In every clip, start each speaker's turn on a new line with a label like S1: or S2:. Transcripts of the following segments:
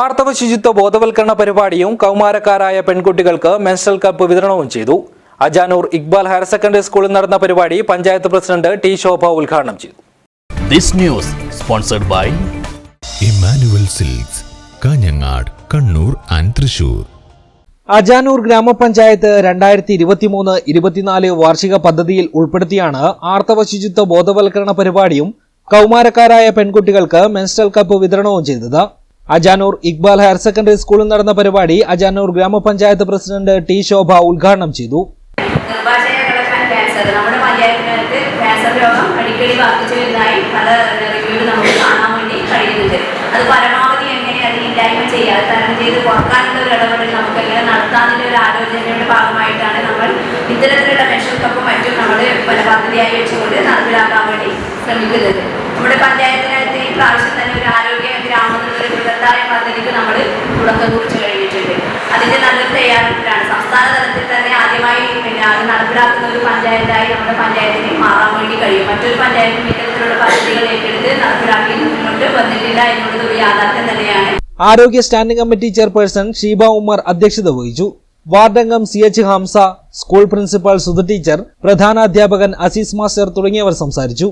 S1: ആർത്തവ ശുചിത്വ ബോധവൽക്കരണ പരിപാടിയും കൗമാരക്കാരായ പെൺകുട്ടികൾക്ക് മെൻസ്ട്രൽ കപ്പ് വിതരണവും ചെയ്തു. അജാനൂർ ഇക്ബാൽ ഹയർ സെക്കൻഡറി സ്കൂളിൽ നടന്ന പരിപാടി പഞ്ചായത്ത് പ്രസിഡന്റ് ടി ശോഭ ഉദ്ഘാടനം ചെയ്തു.
S2: This news sponsored by
S3: Immanuel Silks Kanhangad Kannur and Thrissur.
S1: Ajanur ഗ്രാമപഞ്ചായത്ത് രണ്ടായിരത്തി ഇരുപത്തിമൂന്ന് ഇരുപത്തിനാല് വാർഷിക പദ്ധതിയിൽ ഉൾപ്പെടുത്തിയാണ് ആർത്തവ ശുചിത്വ ബോധവൽക്കരണ പരിപാടിയും കൗമാരക്കാരായ പെൺകുട്ടികൾക്ക് മെൻസ്ട്രൽ കപ്പ് വിതരണവും ചെയ്തത്. അജാനൂർ ഇക്ബാൽ ഹയർ സെക്കൻഡറി സ്കൂളിൽ നടന്ന പരിപാടി അജാനൂർ ഗ്രാമപഞ്ചായത്ത് പ്രസിഡന്റ് ടി ശോഭ ഉദ്ഘാടനം ചെയ്തു.
S4: നമ്മുടെ പല റിവ്യൂ നമുക്ക് അത് പരമാവധി എങ്ങനെ ഒരു ഒരു ഇത്തരത്തിലുള്ള മെഷർ കപ്പും മറ്റും നമ്മൾ പല പദ്ധതിയായി വെച്ചുകൊണ്ട് നടപ്പിലാക്കാൻ വേണ്ടി ശ്രമിക്കുന്നത് നമ്മുടെ പഞ്ചായത്തിനകത്ത് ഈ പ്രാവശ്യം തന്നെ ഒരു ആരോഗ്യ പിന്നെ അത് നടപ്പിലാക്കുന്ന ഒരു പഞ്ചായത്തായി നമ്മുടെ പഞ്ചായത്തിന് മാറാൻ വേണ്ടി കഴിയും. മറ്റൊരു പഞ്ചായത്തും ഇത്തരത്തിലുള്ള പദ്ധതികൾ ഏറ്റെടുത്ത് നടപ്പിലാക്കി മുന്നോട്ട് വന്നിട്ടില്ല എന്നുള്ളത് ഒരു യാഥാർത്ഥ്യം തന്നെയാണ്.
S1: ആരോഗ്യ standing committee chairperson Sheeba Ummer അധ്യക്ഷത വഹിച്ചു. വാർഡംഗം C H Hamsa school principal Sudha teacher പ്രധാനാധ്യാപകൻ Azeez master തുടങ്ങിയവർ സംസാരിച്ചു.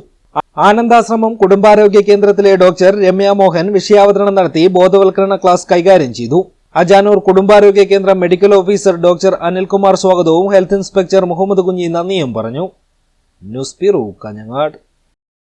S1: ആനന്ദാശ്രമം കുടുംബാരോഗ്യ കേന്ദ്രത്തിലെ ഡോക്ടർ രമ്യ മോഹൻ വിഷയാവതരണം നടത്തി ബോധവൽക്കരണ ക്ലാസ് കൈകാര്യം ചെയ്തു. അജാനൂർ കുടുംബാരോഗ്യ കേന്ദ്ര മെഡിക്കൽ ഓഫീസർ ഡോക്ടർ അനിൽകുമാർ സ്വാഗതവും ഹെൽത്ത് ഇൻസ്പെക്ടർ മുഹമ്മദ് കുഞ്ഞി നന്ദിയും പറഞ്ഞു. News bureau Kanhangad.